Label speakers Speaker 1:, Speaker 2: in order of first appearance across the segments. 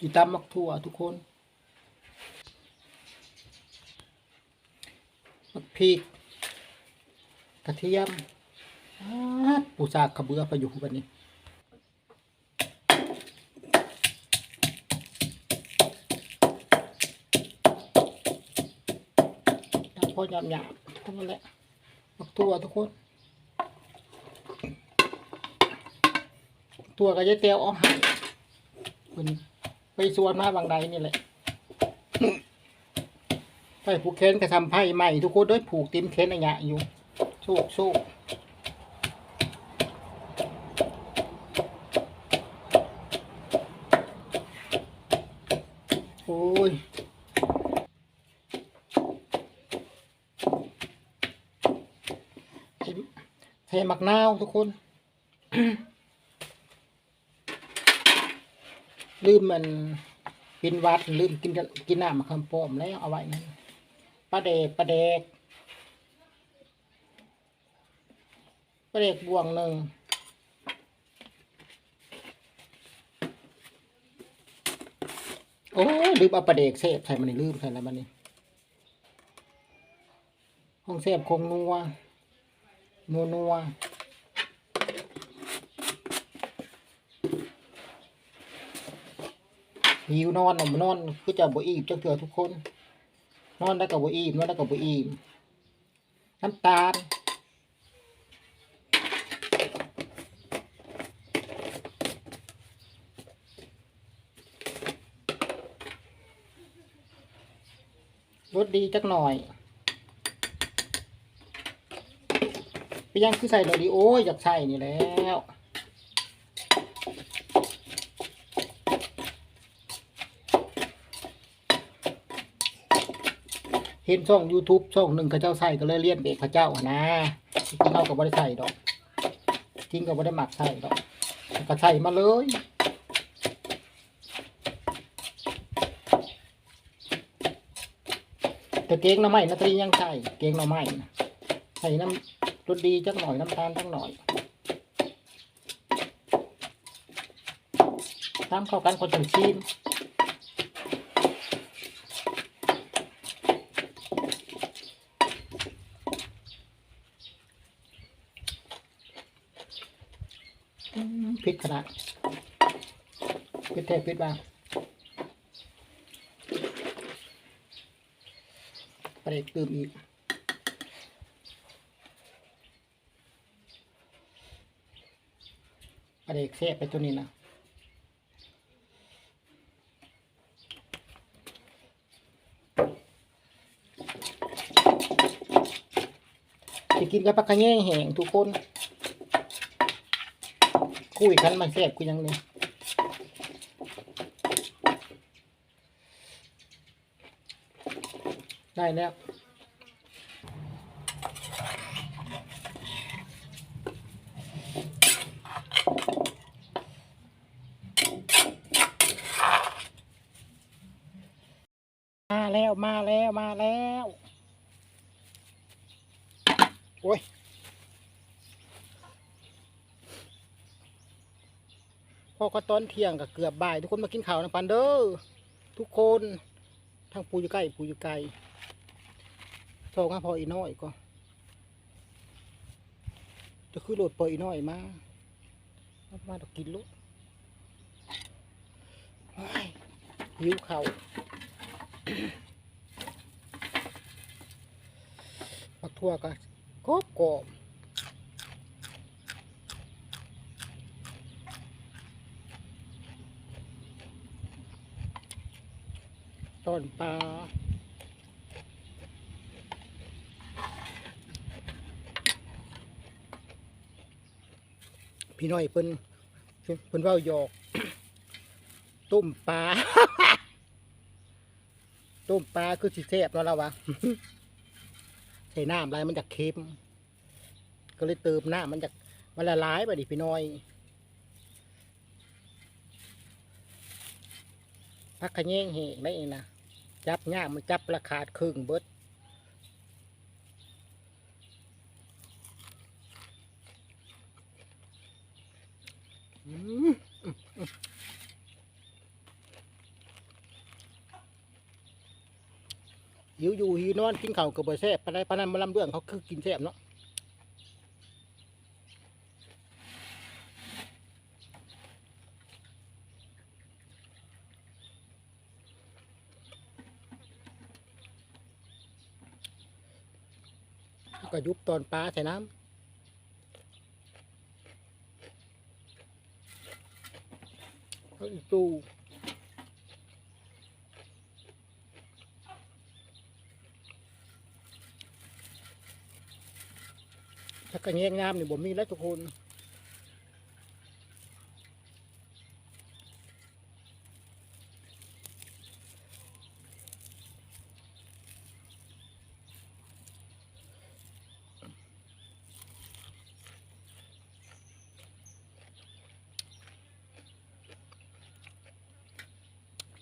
Speaker 1: กีตามมักทั่วทุกคนมักพริกกระเทียมปูซากขบือไปอยู่วันนี้พอหยาบหยาบๆทั้งนั้นแหละมักทั่วทุกคนตัวก็จะเตียวเอาหายคน ไปสวนมาบางใดนี่แหละไปผูกแขนก็ทำไพ่ใหม่ทุกคนด้วยผูกติมแขนอะไรอยู่โชคโชคโอ้ยใส่หมักนาวทุกคน ลืมมันกินวัดลืมกินกินน้ำมะขามป้อมแล้วเอาไว้นั่นปลาเดกปลาเดกปลาเดกบวงหนึ่งโอ้ลืมเอาปลาเดกเสพใส่มันนี่ลืมใส่แล้วมันนี่ห้องเสพคงนัวนัวนัว หิวนอนน่ะมันนอนคือจะบ่อิ่มจักเถื่อทุกคน นอนได้กับบ่อิ่มนอนได้กับบ่อิ่มน้ำตาลรสดีจักหน่อยไปยังคือใส่เลยดีโอ้ยอยากใส่นี่แล้ว เห็นช่อง YouTube ช่องหนึ่งเขาเจ้าใส่ก็เลยเลียนเด็กเขาเจ้านะจริงเราก็บ่ได้ใส่ดอกจริงก็บ่ได้หมักใส่ดอกก็ใส่มาเลยแต่เกงน้ำไม้นาตรียังใส่เกงน้ำไม้นะใส่น้ำรสดีจักหน่อยน้ำตาลจักหน่อยตามเข้ากันคนจังชิม พริกขนาดพริกแท้พริกบ้างปลาเด็กตื่มอีกปลาเด็กเสียไปตัวนี้นะจะกินกับปลากระแยงแห้งทุกคน คุยกันมันแซ่บกูยังเลยได้แล้วมาแล้วมาแล้วมาแล้ว โอ้ย พอก็ตอนเที่ยงกับเกือบบ่าย ทุกคนมากินข้าวนะปันเด้อทุกคนทั้งปูอยู่ใกล้ปูอยู่ไกลโทรมาพออีน้อยก็ จะคือโหลดปอยอีน้อยมาเอามาดอกกินลูกยหิวเข่าวปักทั่วก็กรอบกรอบ ต้นปลาพี่น้อยเพิ่นเพิ่นเว่าหยอก ต้มปลา ต้มปลาคือสิแซ่บแล้วล่ะวะใส่น้ำลายมันจะเค็มก็เลยเติมน้ำมันจะมันละลายไปดิพี่น้อยพักขะแยงเหงได้เองนะ จับง่ายมันจับราคาครึ่งเบิดหิวอยู่หินอนกินเข่าวกับบะแซ่บไปไหนไปนมาลำเรื่องเขาคือกินแซ่บเนาะ แล้วก็ยุบตอนปลาใส่น้ำเอาอีตู้ถ้ากระแยงงามนี่ผมมีแล้วทุกคน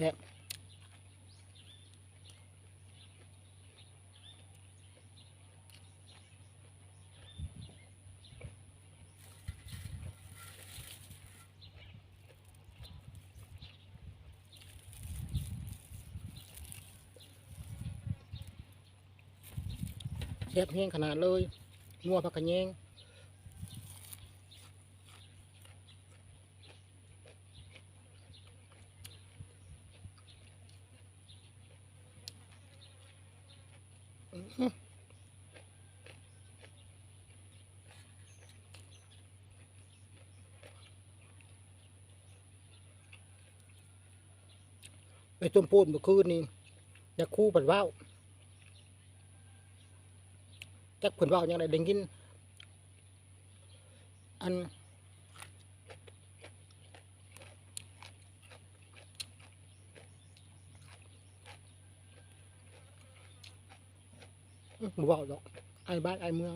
Speaker 1: แซ่บแซ่บแห้งขนาดเลยงัวผักกระแยง ไปต้มปูนเมื่อคืนนี้อยากคู่ปัดว่าวจักเพิ่นว่าอย่างไรได้ยินอันอื้อบ่เว้าดอกไอ้บ้านไอ้เมือง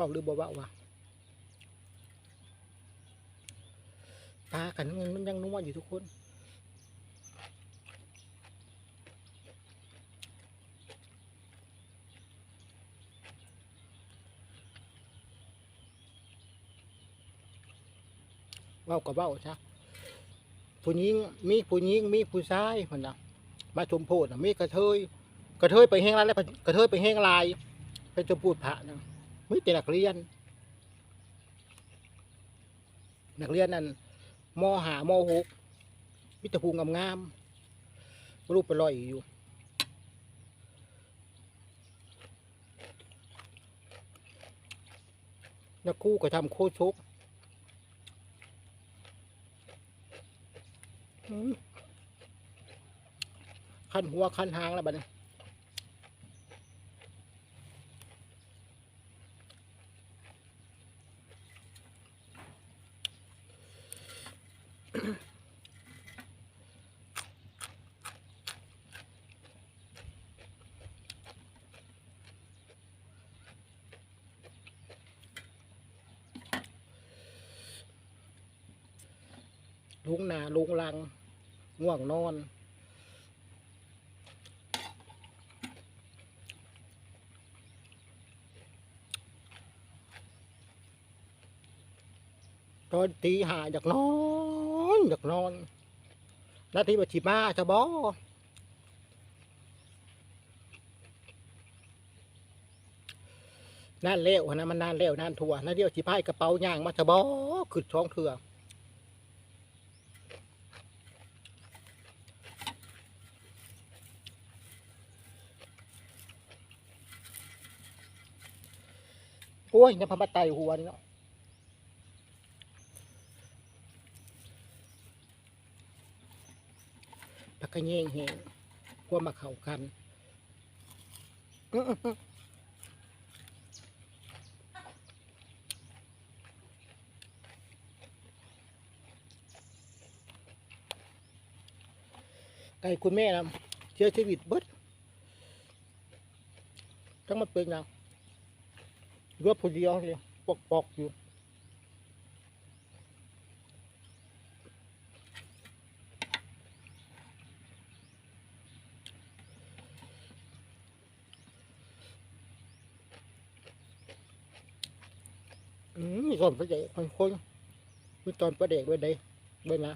Speaker 1: เว้าหรือบ่เว้าวะปลากันมันยังนัวอยู่ทุกคนเว้ากับเว้าซะผู้หญิงมีผู้หญิงมีผู้ชายคนน่ะมาชมโพดน่ะมีกระเทยกระเทยไปแห้งลายแล้วกระเทยไปแห้งลายไปชมพูดพระนะ มีแต่นักเรียน นักเรียนนั่นมหามหกมิตรภูมิงามๆรูปไปลอยอยู่นักคู่ก็ทำโคชกอืมคันหัวคันหางแล้วบัดนี้ ลุงนาลุงลัง ง่วงนอน ตอนตีหาอยากนอนอยากนอนนาทีบัชิมาจะบอนั่นเล้วนะมันนานแล้วนานทัวนาเดียวชิพายกระเป๋าย่างมาจะบอขึ้นท้องเถื่อ อ้ยน้ำพมาไตหัวนี่เนาะปากกระเยงเหงกลัวมาเข้ากันไก่คุณแม่นะเชื่อชีวิตเบิดทั้งมันเป็นยัง รวบผู้เดียวเลยปอกปอกอยู่อืมมีตอนประเด็กคนคนมีตอนประเด็กไว้ได้ไว้นะ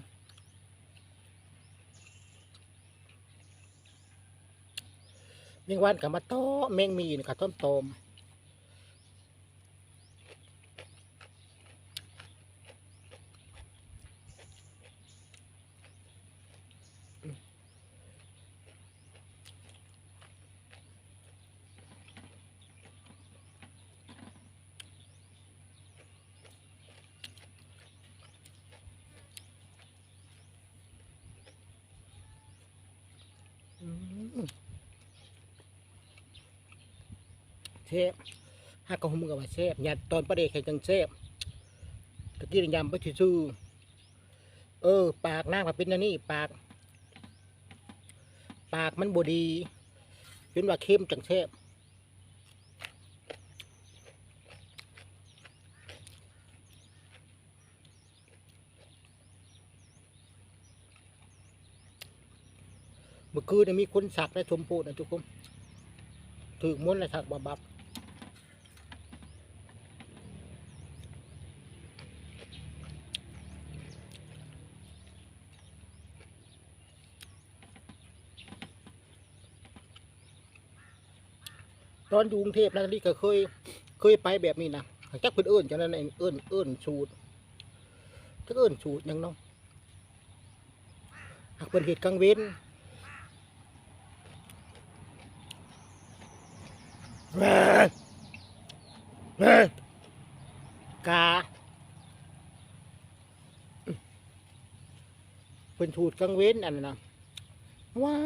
Speaker 1: เมงวันกับมาโต้อแมงมีนี่กับต้มตม เชฟฮักกะหุมกับว่าเชฟหยัดตอนประเด็กให้จังเชฟตะกี้ยำไปซื่อเออ ปากนางมาเป็นอันนี่ปาก ปากมันบดีเป็นว่าเข้มจังเชฟ มื่อคืนเนี่ยมีคนสักและชมพูนะทุกคนถือม้วนและสักบับบับตอนอยู่กรุงเทพนะนี่ก็เคย เคยไปแบบนี้นะจักเพิ่นเอิ้นจังนั้นเองเอิ้นเอิ้นสูตรจักเอิ้นสูตรหยังเนาะหากเพิ่นเฮ็ดกลางเว้นแหว่แหว่ กาเพิ่นสูตรกลางเว้นอันนั้นนะว้า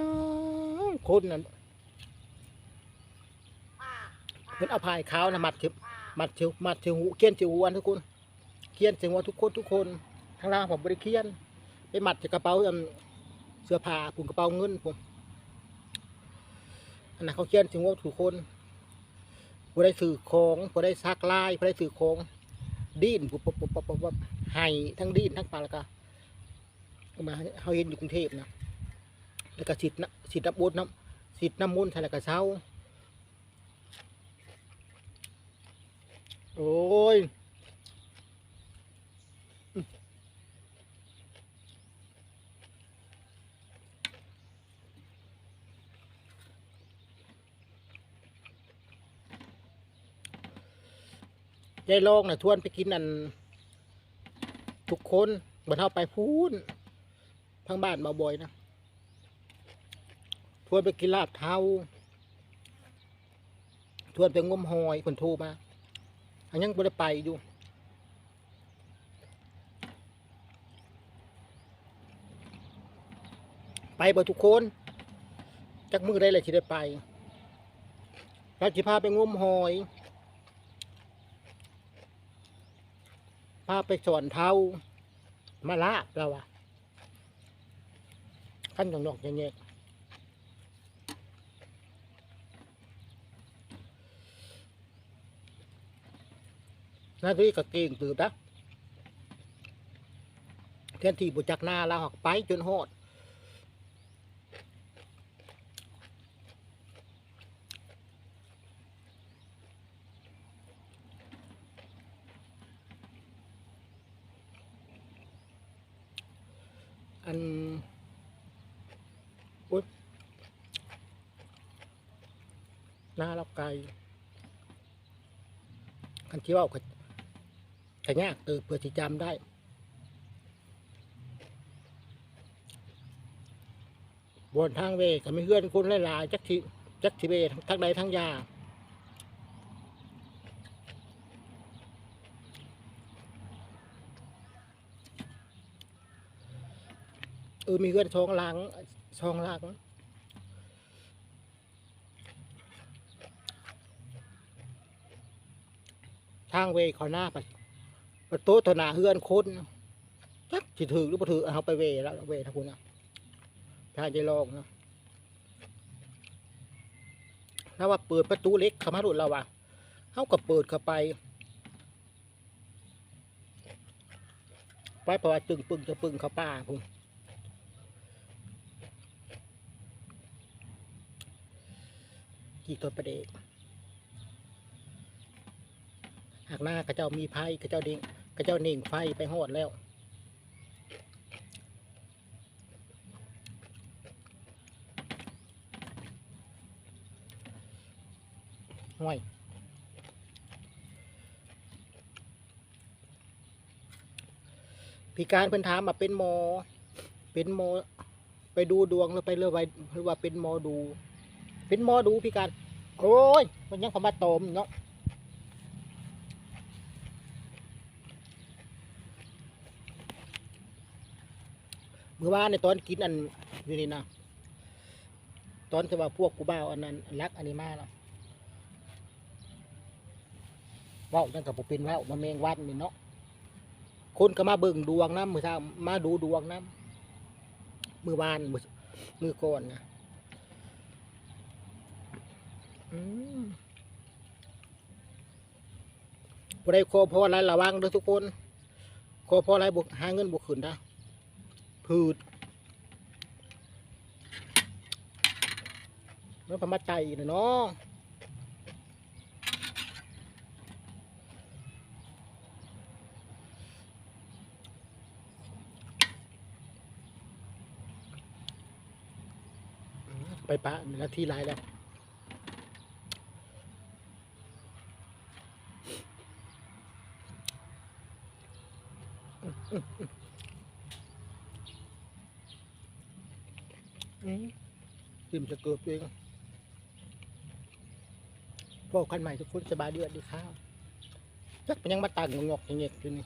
Speaker 1: วคนนั้นเพิ่นอาพายขาวนะมัดเถวมัดเถวมัดเถวหูเขียนเถวหัวทุกคนเขียนเถวหัวทุกคนทุกคนข้างล่างผมบริเขียนไปมัดจากกระเป๋าเสื้อผ้าปุ่นกระเป๋าเงินผมอันนั้นเขาเขียนเถวหัวทุกคน ผู้ได้สื่อของผู้ได้ซักลายผู้ได้สื่อของดิ้นปุ๊บปุ๊บปุ๊บปุ๊บปุ๊บไห้ทั้งดิ้นทั้งปลาแล้วก็มาเขาเห็นอยู่กรุงเทพนะแล้วก็สิทธิ์น้ำฉีดน้ำบดน้ำฉีดน้ำมูลใส่แล้วก็เช้าโอ้ย ยายลองนะทวนไปกินอัน ทุกคนบ่เท่าไปพูนทางบ้านมาบ่อยนะทวนไปกินลาบเท้าทวนไปงมหอยคนโทรมาอันยังบ่ได้ไปอยู่ไปบ่ทุกคนจักมือได้เลยที่ได้ไปเราจะพาไปงมหอย พาไปสอนเท้ามาละเราอะขั้นหนอกๆอย่างเงี้ยนาทีก็เก่งตืบนะแทนที่บุจักหน้าเราหอกไปจนหอด อันอุ๊ยหน้าเราไกลคันที่ว่าก็ก็ยากเติบเพื่อที่จำได้บนทางเวก็ไม่เฮื่อนคนหลายๆจักทีจักทีเวทั้งใดทั้งยา ออมีเฮือนช่องหลังช่องหลังทางเวเขาหน้าไปประตูตัวหนาเฮือนคนจักสิถือหรือบ่ถือเอาไปเวแล้วเวทั้งคุณนะทางจะลองนะถ้าว่าเปิดประตูเล็กเข้ามาดุเราว่ะเขาก็เปิดเข้าไป ไปเพราะว่าตึงปึงจะปึงเข้าป่าพุ่ นกี่ตัวประเด็กหากหน้ากระเจ้ามีไพ่กระเจ้าเด้งกระเจ้าเน่งไฟไปหอดแล้วห่วยพี่การเพิ่นถามมาเป็นหมอเป็นหมอไปดูดวงแล้วไปเรื่อยไปหรือว่าเป็นหมอดู เป็นหมอดูพี่การโอ้ย มันยังเขามาตมเนาะเมื่อวานในตอนกินอันอยู่นี่นะตอนที่ว่าพวกกูบ้าอันนั้นรักอันนี้มาแล้วเว้าจังกับบ่เป็นว้ามาแมงวันนี่เนาะคนก็มาเบิ่งดวงน้ำมือเช้ามาดูดวงน้ำมือวานมือมือก่อนนะ บ่ได้ขอพรอะไรระวังเด้อทุกคนขอพรอะไรบุกหาเงินบุกขึ้นนะพืดมันพมาใจนะเนาะไปปะนาทีไรแล้ว อืมจิ้มจะเกิดเองพวกคันใหม่ทุกคนสบายดีดีครับจักเป็นยังมาตังงอกๆอย่างเงี้ยอยู่นี่